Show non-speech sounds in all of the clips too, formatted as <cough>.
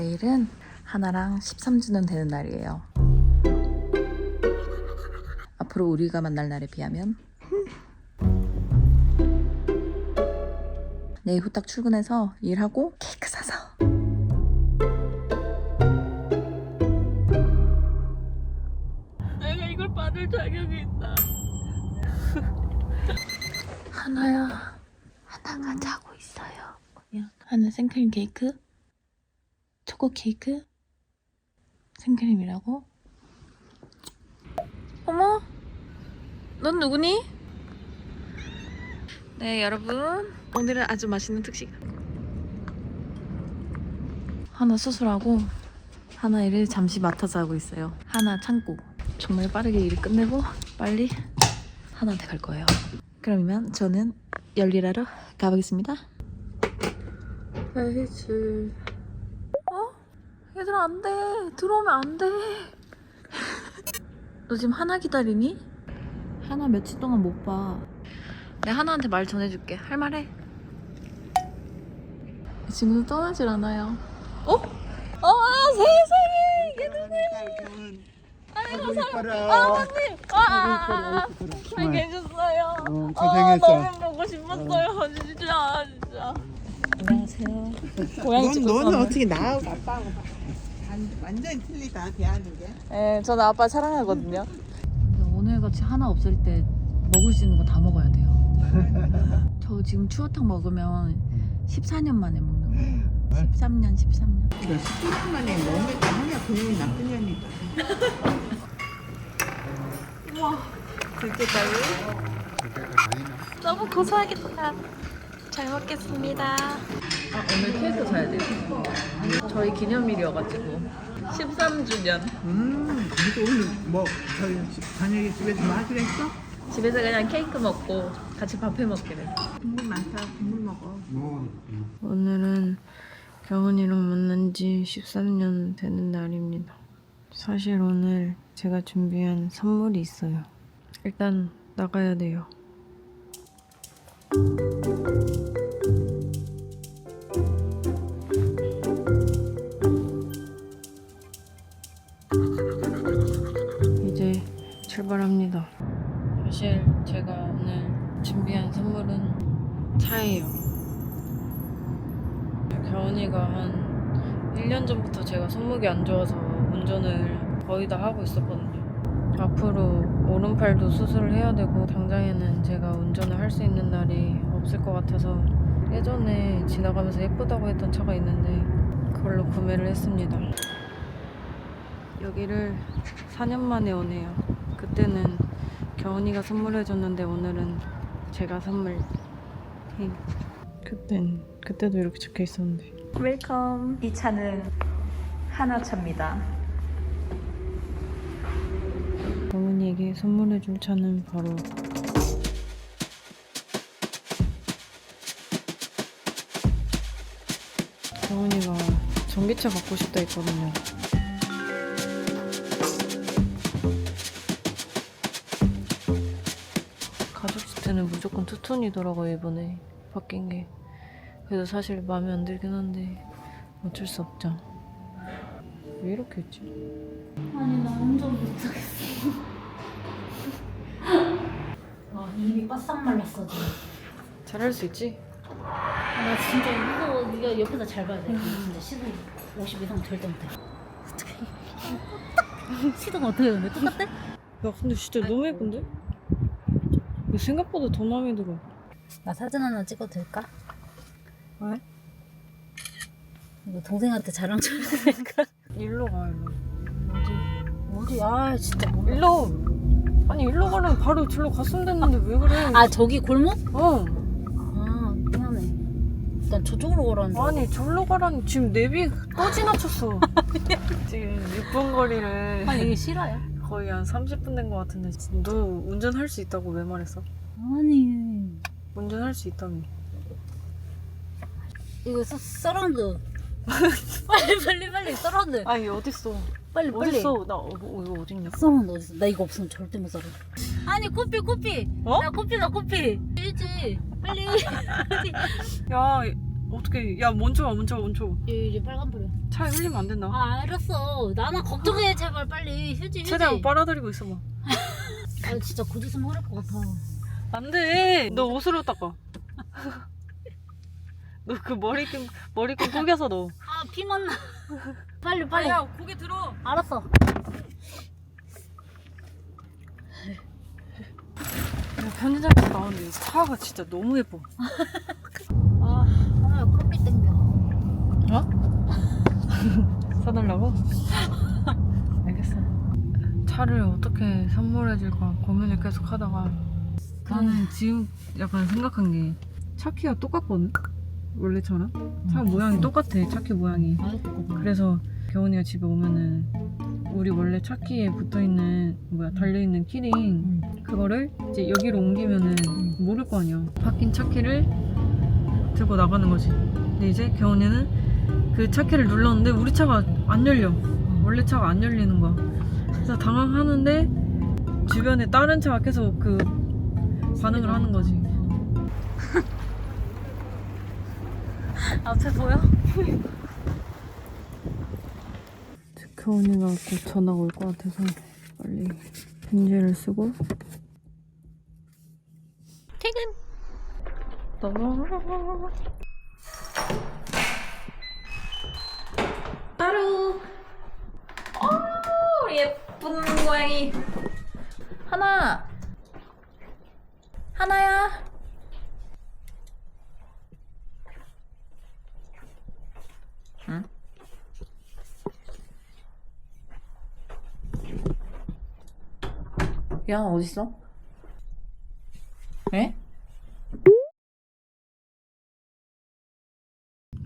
내일은 하나랑 13주년 되는 날이에요. 앞으로 우리가 만날 날에 비하면 내일 후딱 출근해서 일하고 케이크 사서 내가 이걸 받을 자격이 있다. 하나야, 하나가 자고 있어요. 하나 생크림 케이크, 초코 케이크, 생크림이라고. 어머, 넌 누구니? 네, 여러분. 오늘은 아주 맛있는 특식. 하나 수술하고 하나 일을 잠시 맡아서 하고 있어요. 하나 참고 정말 빠르게 일을 끝내고 빨리 하나한테 갈 거예요. 그러면 저는 열일하러 가보겠습니다. 에이즈. 어? 얘들아 안 돼. 들어오면 안 돼. 너 지금 하나 기다리니? 하나 며칠 동안 못 봐. 내가 하나한테 말 전해줄게. 할 말해. 이 친구는 떠나질 않아요. 어? 어, 아, 세상에! 얘들 아이고, 살 아버님! 아, 아, 아, 잘 계셨어요. 어, 아, 고생했어. 너무 보고 싶었어요. 진짜, 진짜. 안녕하세요. 고양이 넌, 너는. 어떻게 나하고 아빠하고 반- 완전히 틀리다 대하는 게. 네, 저는 아빠 사랑하거든요. 오늘 같이 하나 없을 때 먹을 수 있는 거 다 먹어야 돼요. <laughs> 저 지금 추어탕 먹으면 14년 만에 먹는 거예요. 13년, 13년. 너 10분 만에 먹으니까 하냐 그년이 나쁜 년이다. <laughs> 너무 고소하겠다. 잘 먹겠습니다. 아, 오늘 케이크 사야 돼요. 저희 기념일이어가지고 13주년. 음, 그래서 오늘 뭐 저희 집- 저녁에 집에서 뭐 하기로 했어? 집에서 그냥 케이크 먹고 같이 밥해 먹기로. 국물 많다. 국물 먹어. 오늘은 경은이랑 만난 지 13년 되는 날입니다. 사실 오늘 제가 준비한 선물이 있어요. 일단 나가야 돼요. 이제 출발합니다. 사실 제가 오늘 준비한 선물은 차예요. 겨운이가 한 1년 전부터 제가 손목이 안 좋아서 운전을 거의 다 하고 있었거든요. 앞으로 오른팔도 수술을 해야 되고 당장에는 제가 운전을 할 수 있는 날이 없을 것 같아서 예전에 지나가면서 예쁘다고 했던 차가 있는데 그걸로 구매를 했습니다. 여기를 4년 만에 오네요. 그때는 겨운이가 선물해줬는데 오늘은 제가 선물. 히. 그땐 그때도 이렇게 적혀 있었는데. 웰컴. 이 차는 하나차입니다. 어머니에게 선물해 줄 차는 바로 어머니가 전기차 갖고 싶다 했거든요. 가죽 시트는 무조건 투톤이더라고요 이번에 바뀐 게. 그래도 사실 마음에 안 들긴 한데 어쩔 수 없죠. 왜 이렇게 했지? 아니 나 운전 못하겠어. 아 입이 바싹 말랐어 지금. 잘할 수 있지? 아, 나 진짜 이거 네가 옆에서 잘 봐야 돼. 진짜 시동 50 이상 절대 못해. 어떻게? 시동 어떻게 근데 똑같대? 야 근데 진짜 너무 예쁜데? 이거 생각보다 더 마음에 들어 나 사진 하나 찍어도 될까? 왜? 이거 동생한테 자랑 좀 될까? 일로 가 일로 어디? 아 진짜 몰라. 일로 아니 일로 가려면 바로 절로 갔으면 됐는데 왜 그래 아 저기 골목? 어 아 미안해. 난 저쪽으로 가라는 줄. 아니 절로 가라니 지금 내비 또 지나쳤어 <laughs> 지금 6분 거리를 아 이게 실화야? 거의 한 30분 된 것 같은데 너 운전할 수 있다고 왜 말했어? 아니 운전할 수 있다며 이거 서, 서라운드. <laughs> 빨리 빨리 빨리 서라운드. 아니 어딨어 빨리 빨리. 어딨어 나 어, 어, 이거 어딨냐 서라운드 어딨어? 나 이거 없으면 절대 못 살아. 아니 코피 코피. 어? 나 코피다 코피. 일지 빨리. <laughs> 야 어떻게 야 멈춰 멈춰 멈춰 이제 빨간불이야. 잘 차에 흘리면 안 된다. 아 알았어. 나나 걱정해 제발 빨리 휴지 휴지. 최대한 빨아들이고 있어 봐. <laughs> 아 진짜 곧 있으면 흐를 것 같아. 안 돼. 너 옷으로 닦아. <laughs> 너 그 머리끈 머리끈 구겨서 넣어. 아 피만 나. 빨리 빨리. 고개 들어. 알았어. 편의점에서 나오는데 차가 진짜 너무 예뻐. <laughs> 아 하나 커피 땡겨. <laughs> 사달라고? <laughs> 알겠어. 차를 어떻게 선물해줄까 고민을 계속 하다가 나는 지금 약간 생각한 게 차키가 똑같거든? 원래처럼? 차 모양이 똑같아, 차키 모양이. 알았거든. 그래서 겨운이가 집에 오면은 우리 원래 차키에 붙어있는 뭐야 달려있는 키링 그거를 이제 여기로 옮기면은 모를 거 아니야. 바뀐 차키를 들고 나가는 거지. 근데 이제 겨운이는 그 차키를 눌렀는데 우리 차가 안 열려. 원래 차가 안 열리는 거야. 그래서 당황하는데 주변에 다른 차가 계속 그 반응을 하는 거지 앞에 보여? 겨운이가 곧 전화가 올 것 같아서 빨리 편지를 쓰고 퇴근. 어, 우리 예쁜 고양이. 하나. 하나야. 야, 어딨어? 에?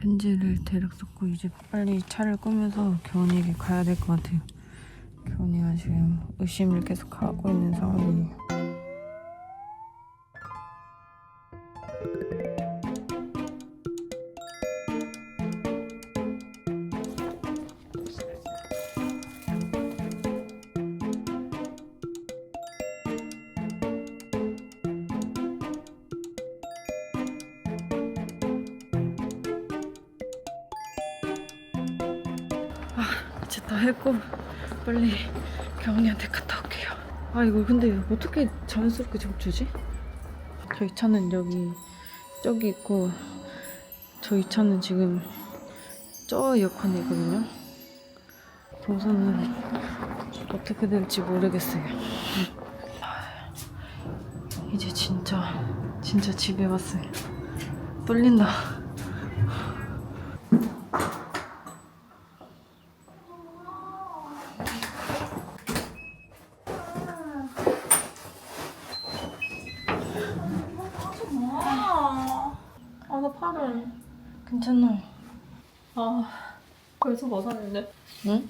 편지를 대략 썼고 이제 빨리 차를 끄면서 겨운이에게 가야 될 것 같아요. 겨운이가 지금 의심을 계속 하고 있는 상황이에요. 했고 빨리 겨운이한테 갔다 올게요. 아 이거 근데 어떻게 자연스럽게 접주지? 저희 차는 여기 저기 있고 저희 차는 지금 저 에어컨에 있거든요. 동선은 어떻게 될지 모르겠어요. 아, 이제 진짜 진짜 집에 왔어요. 떨린다. 아, 나 팔을. 괜찮아. 아, 벌써 벗었는데. 응?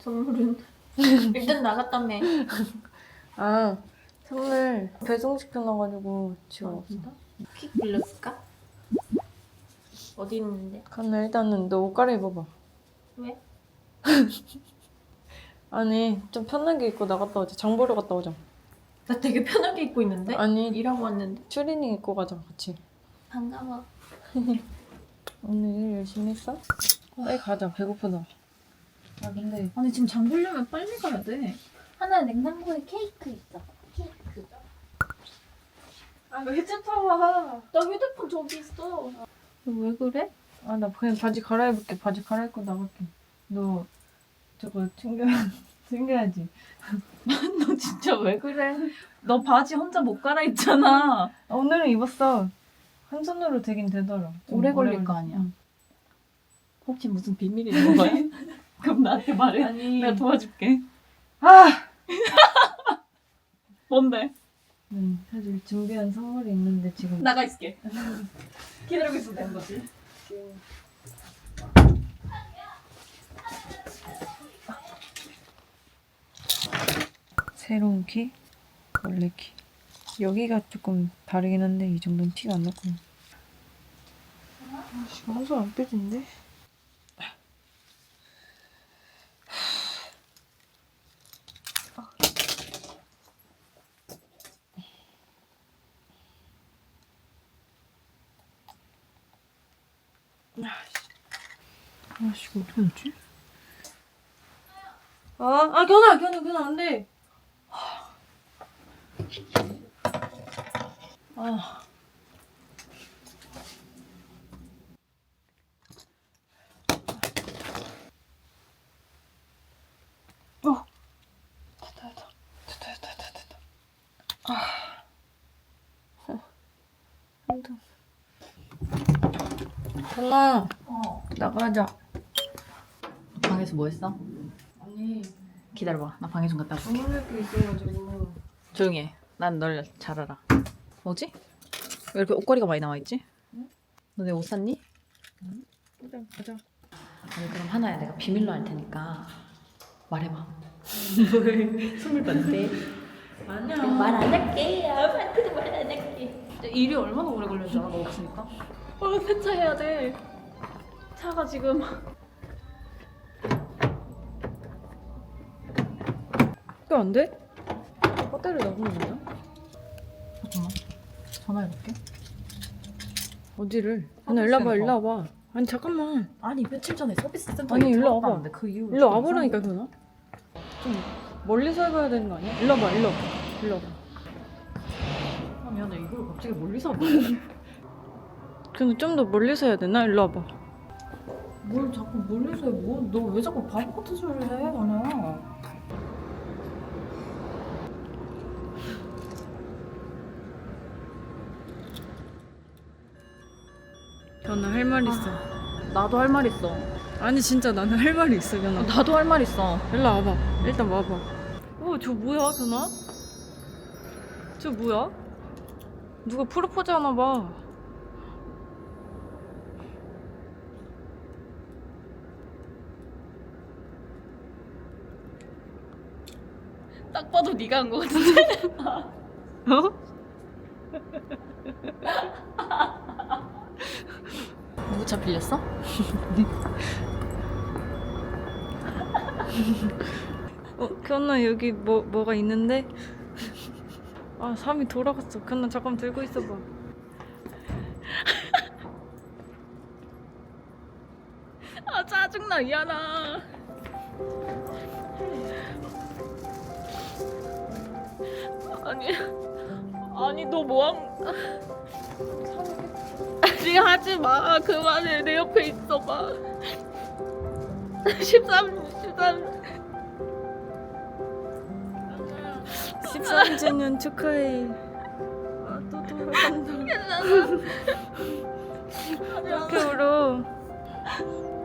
선물은. <laughs> 일단 나갔다며. 아 선물 배송시켜놔가지고 지금 없어. 픽 빌렸을까? 어디 있는데? 그러면 일단은 너 옷 갈아입어봐. 왜? <laughs> 아니 좀 편하게 입고 나갔다 오자. 장 보러 갔다 오자. 나 되게 편하게 입고 있는데? 아니 일하고 왔는데. 추리닝 입고 가자 같이. 반가워. <laughs> 오늘 일 열심히 했어? 빨리 가자. 배고프다. 아 근데 아니, 지금 장 보려면 빨리 가야 돼. 하나 냉장고에 케이크 있어. 케이크. 아왜 쫓아와? 나 휴대폰 저기 있어. 왜 그래? 아 나 그냥 바지 갈아입을게. 바지 갈아입고 나갈게. 너 저거 챙겨 <laughs> 챙겨야지. <laughs> 너 진짜 왜 그래? 너 바지 혼자 못 갈아입잖아. 아, 오늘은 입었어. 한 손으로 되긴 되더라. 좀 오래 걸릴 거. 아니야. 응. 혹시 무슨 비밀이 있는 거야? <laughs> 그럼 나한테 말해. 아니 내가 도와줄게. 아 <laughs> 뭔데? 음, 사실 준비한 선물이 있는데 지금 나가 있을게. <laughs> 기다리고 있어도 되는 거지. 새로운 키, 원래 키. 여기가 조금 다르긴 한데 이 정도는 티가 안 났고. 아, 지금 한손 안 빼진데? 어떻게 넣지? 아, 아 견아 견아 견아 안 돼. 아. 어. 됐다 됐다 됐다 됐다 됐다 됐다. 아. 어. 힘들어. 견아. 어. 나가자. 방에서 뭐 했어? 아니 기다려봐. 나 방에 좀 갔다 올게. 주문할 게 있어가지고. 조용히 해. 난 널 잘 알아. 뭐지? 왜 이렇게 옷걸이가 많이 나와 있지? 너 내 옷 샀니? 가자 가자. 아니 그럼 하나야 내가 비밀로 할 테니까 말해봐. <laughs> 선물 받을게. 아니야. 말안 할게. 아빠한테도 말 안 할게. 일이 얼마나 오래 걸리는지 알아? 너 없으니까? 어 세차해야 돼. 차가 지금 이거 안 돼? 배터리 나오는 거야? 잠깐만 전화해볼게. 어디를? 아니 일로 와봐 일로 와봐. 아니 잠깐만. 아니 며칠 전에 서비스 센터 아니, 일로 와봐. 그 이후 일로 와보라니까 그나. 좀 멀리서 해봐야 되는 거 아니야? 일로 와봐 일로 와봐. 일로 와봐. 아 미안해 이걸 갑자기 멀리서 봐. <laughs> 근데 좀 더 멀리서 해야 되나? 일로 와봐. 뭘 자꾸 멀리서 해? 뭐너 왜 자꾸 바보 같은 소리를 해? 하나. 견아 할 말 있어. 나도 할 말 있어. 아니 진짜 나는 할 말이 있어 견아. 나도 할 말 있어. 일로 와봐. 일단 와봐. 어, 저 뭐야, 견아? 저 뭐야? 누가 프로포즈 하나 봐. 딱 봐도 네가 한 거 같은데. 어? <laughs> 누구 차 빌렸어? 어, 견아 여기 뭐 뭐가 있는데? 아, 삶이 돌아갔어. 견아 잠깐 들고 있어 봐. 아 짜증나 이하나. 아니 아니 너 뭐한? 아니 하지 마 그만해 내 옆에 있어봐. 13 13 13주년 축하해. 아, 또 돌아간다. 이렇게 울어.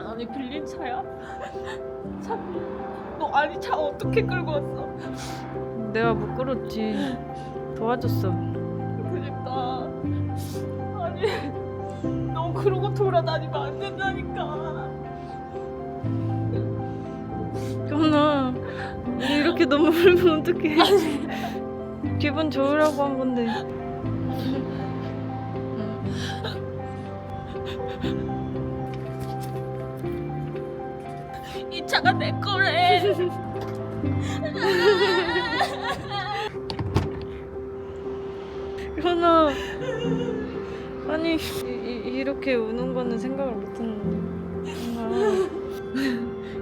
아니 빌린 차야? 차? 너 아니 차 어떻게 끌고 왔어? 내가 못 끌었지. 도와줬어. 너 그러고 돌아다니면 안 된다니까. 우리 이렇게 너무 울면 어떡해. 기분 좋으라고 한 건데. 이 차가 내 거래. 현아 아니 이, 렇게 우는 거는 생각을 못 했는데 현아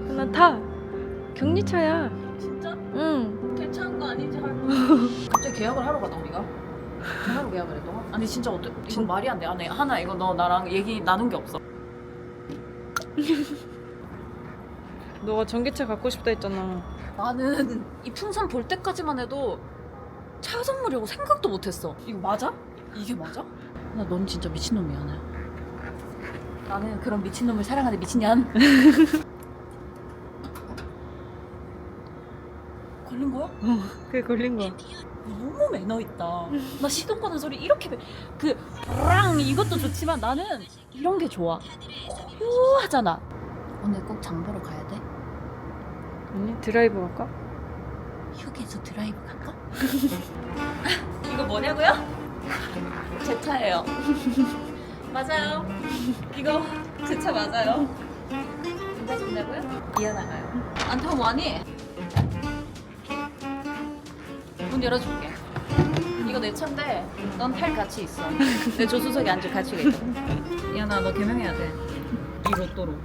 현아 타 격리차야 진짜 응 괜찮은 거 아니지? <laughs> 갑자기 계약을 하러 가다 우리가. 하루 계약을 했던 거? 아니 진짜 어때? 이건 진- 말이 안 돼. 아니 하나 이거 너 나랑 얘기 나눈 게 없어. <laughs> 너가 전기차 갖고 싶다 했잖아 나는 이 풍선 볼 때까지만 해도 차 선물이라고 생각도 못했어. 이거 맞아? 이게 맞아? 나 넌 진짜 미친놈이야 나. 나는 그런 미친놈을 사랑하는 미친년. <laughs> 걸린 거야? 그게 걸린 거야 너무 매너 있다. 나 시동 거는 소리 이렇게 매- 그 브랑 이것도 좋지만 나는 이런 게 좋아. 고요하잖아. 오늘 꼭 장보러 가야 돼? 아니 드라이브 갈까? 휴게소 드라이브 갈까? <laughs> 이거 뭐냐고요? 제 차예요. <laughs> 맞아요. 이거 제 차 맞아요. 누가 줬냐고요? 이해나가요. 안 타면 뭐하니? 문 열어줄게. 이거 내 차인데 넌 탈 가치 있어. 내 조수석에 앉을 가치가 있거든. 이하나 너 개명해야 돼. 이 로또로.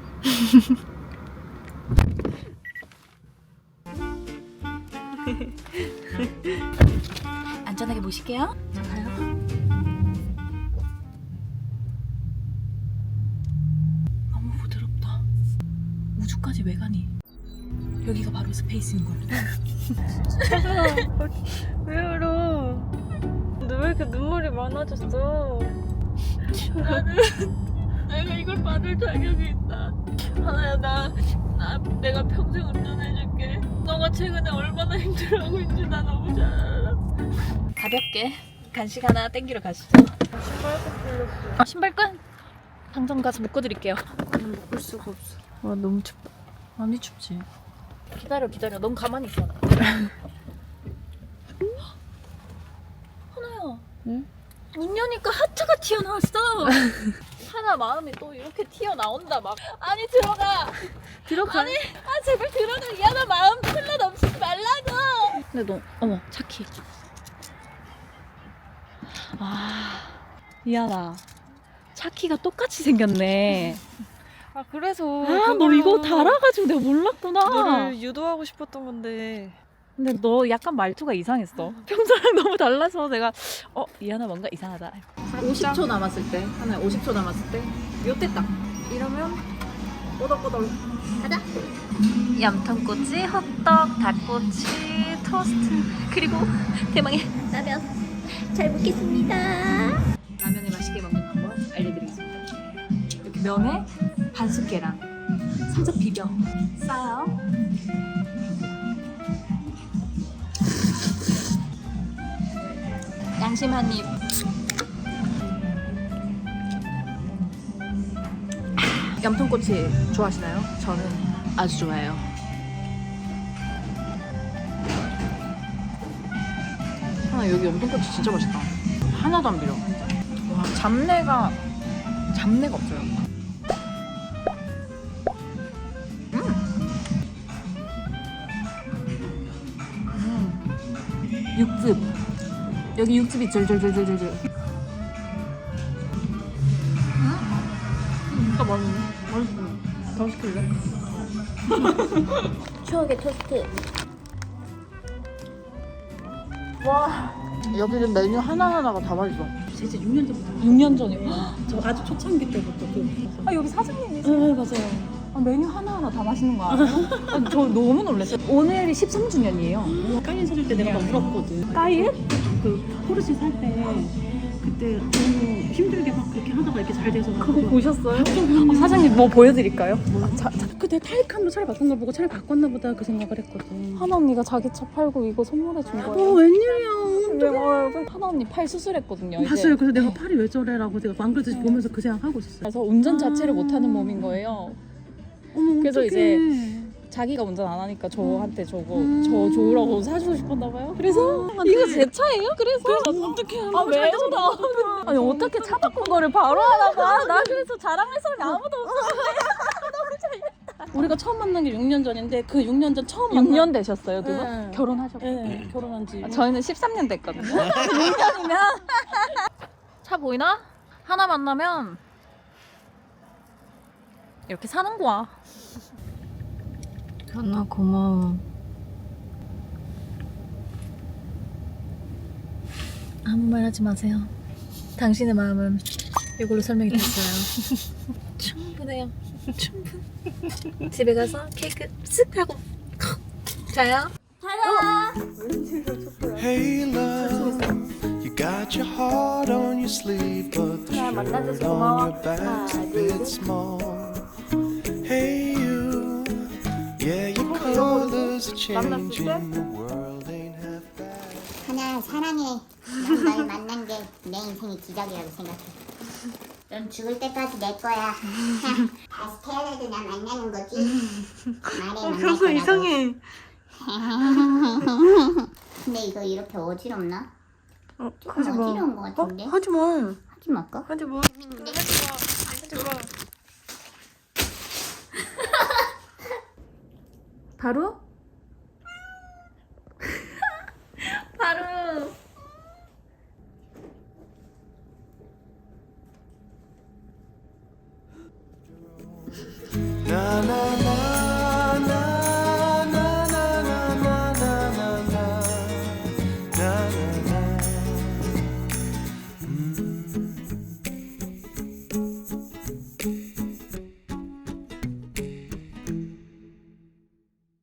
안전하게 모실게요. 자, 가요. 우주까지 왜 가니? 여기가 바로 스페이스인 걸로. <laughs> 왜 울어? 너왜 이렇게 눈물이 많아졌어? 나는 내가 이걸 받을 자격이 있다. 하나야 나, 나 내가 평생 운전해줄게. 너가 최근에 얼마나 힘들어하고 있는지 나 너무 잘 알아. 가볍게 간식 하나 땡기러 가시죠. 신발도 풀렸어. 아, 신발끈? 당장 가서 묶어드릴게요. 볼 수가 없어. 와 너무 춥다. 많이 춥지. 기다려 기다려. 넌 가만히 있어. <laughs> 하나야. 응? 문 여니까 하트가 튀어나왔어. <laughs> 하나 마음이 또 이렇게 튀어나온다 막. 아니 들어가. 들어가. 아니 아 제발 들어가. 이하나 마음 플랫 없이 말라고. 근데 너 어머 차키. 아 이하나. 차키가 똑같이 생겼네. <laughs> 아 그래서 아, 너 이거 달아가지고 내가 몰랐구나. 너를 유도하고 싶었던 건데. 근데 너 약간 말투가 이상했어. 평소랑 <laughs> 너무 달라서 내가 어 이 하나 뭔가 이상하다. 50초 남았을 때 하나 50초 남았을 때 요때 딱 이러면 꼬덕꼬덕 가자. 염통꼬치, 호떡, 닭꼬치, 토스트 그리고 대망의 라면 잘 먹겠습니다. 라면을 맛있게 먹는 방법 알려드리겠습니다. 이렇게 면에 반숙 계란 살짝 비벼 싸요. 양심 한 입. 염통꼬치 좋아하시나요? 저는 아주 좋아해요. 하나 여기 염통꼬치 진짜 맛있다. 하나도 안 비려. 와 잡내가 잡내가 없어요. 육즙 여기 육즙이 절절절절절. 진짜 맛있네. 맛있어. 더 시킬래? <laughs> 추억의 토스트. 와 여기는 메뉴 하나 하나가 다 맛있어. 진짜 6년 전부터 6년 전에. 저 아주 초창기 때부터 그 아 여기 사장님이세요? 네, 맞아요. 아, 메뉴 하나하나 다 맛있는 거 알아요? 아, 저 너무 놀랐어요. 오늘이 13주년이에요. 까인 사줄 때 내가 막 울었거든. 까이에? 그 포르쉐 살 때 그때 너무 힘들게 막 그렇게 하다가 이렇게 잘 돼서 그거 보셨어요? 어, 사장님 뭐 보여드릴까요? 아, 자, 자, 그때 타이칸으로 차를 바꾼 걸 보고 차를 바꿨나 보다 그 생각을 했거든. 하나 언니가 자기 차 팔고 이거 선물해 준 어 거예요. 웬일이야. 네, 어, 하나 언니 팔 수술했거든요. 이제. 봤어요. 그래서 내가 팔이 왜 저래라고 내가 안 그래도 보면서 그 생각 하고 있었어요. 그래서 운전 자체를 못하는 몸인 거예요. 어머, 그래서 어떡해. 이제 자기가 운전 안 하니까 저한테 저거 음. 저 좋으라고 사주고 싶었나 봐요. 그래서 이거 제 차예요? 그래서 어떻게 아 왜요? 나 <laughs> 아니 어떻게 차 바꾼 거를 바로 하나 봐. 나 그래서 자랑할 사람이 아무도 없어. <laughs> 우리가 처음 만난 게 6년 전인데 그 6년 전 처음 만난 6년 되셨어요, 두 분? 네. 결혼하셨고. 네, 결혼한 지. 아, 저희는 13년 됐거든요. 6년이면 <laughs> 차 보이나? 하나 만나면 이렇게 사는 거야. 현아 고마워. 아무 말 하지 마세요. 당신의 마음은 이걸로 설명이 됐어요. 충분해요. 충분. 집에 가서 케이크 쓱 하고 자요. Hey love, you got your heart on your sleeve, but the shirt on your back's a bit small. Colors are changing, the world ain't half bad. 하나 사랑해. 난 널 만난 게 내 인생의 기적이라고 생각해. 넌 죽을 때까지 내 거야. <laughs> 다시 태어나도 나 만나는 거지. 말해 만날 거라고. 이상해. <laughs> 근데 이거 이렇게 어지럽나? 어, 조금 어지러운 거 같은데. 하지 마. 하지 말까? 하지 마. 하지 마. 바로